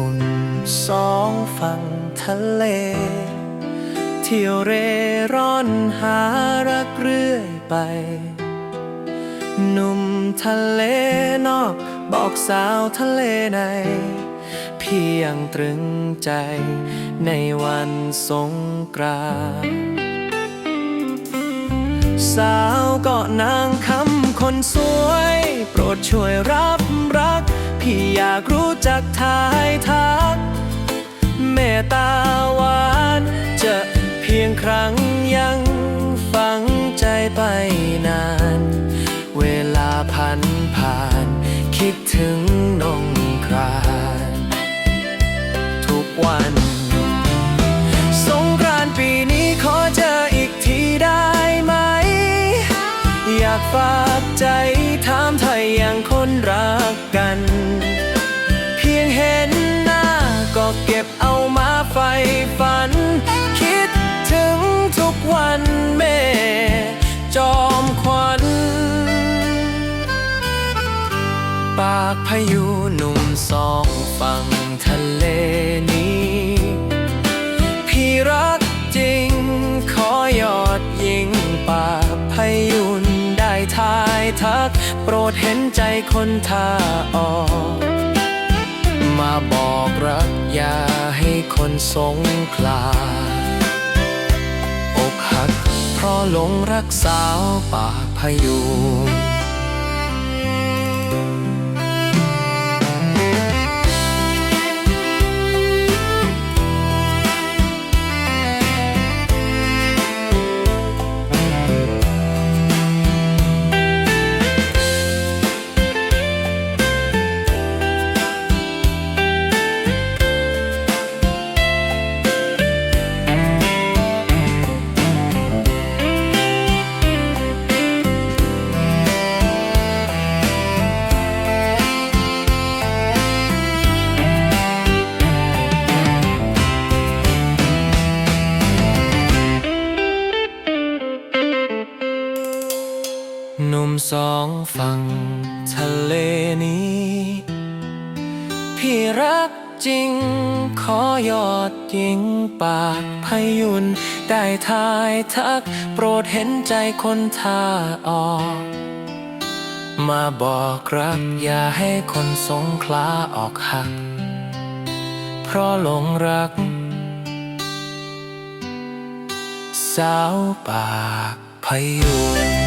ตุนสองฝั่งทะเล เที่ยวเร่ร่อนหารักเรื่อยไป หนุ่มทะเลนอกบอกสาวทะเลใน เพียงตรึงใจในวันสงกรานสาวเกาะนางคำคนสวย โปรดช่วยรับ พี่อยากรู้จักทายทัก เมตตาหวานจะเพียงครั้งยังฝังใจไปนาน เวลาผ่านผ่าน คิดถึงนองคราน ทุกวันากฝากใจถามไทยอย่างคนรักกัน เพียงเห็นหน้าก็เก็บเอามาไฟฝัน คิดถึงทุกวันแม่จอมขวัญปากพายุหนุ่มส โปรดเห็นใจคนท่าออกมาบอกรักอย่าให้คนสงขลาอกหักเพราะหลงรักสาวปากพายุน สองฝั่งทะเลนี้ พี่รักจริง ขอยอดยิงปากพยุน ได้ทายทัก โปรดเห็นใจคนท่าออก มาบอกรัก อย่าให้คนสงขลาออกหัก เพราะหลงรัก สาวปากพยุน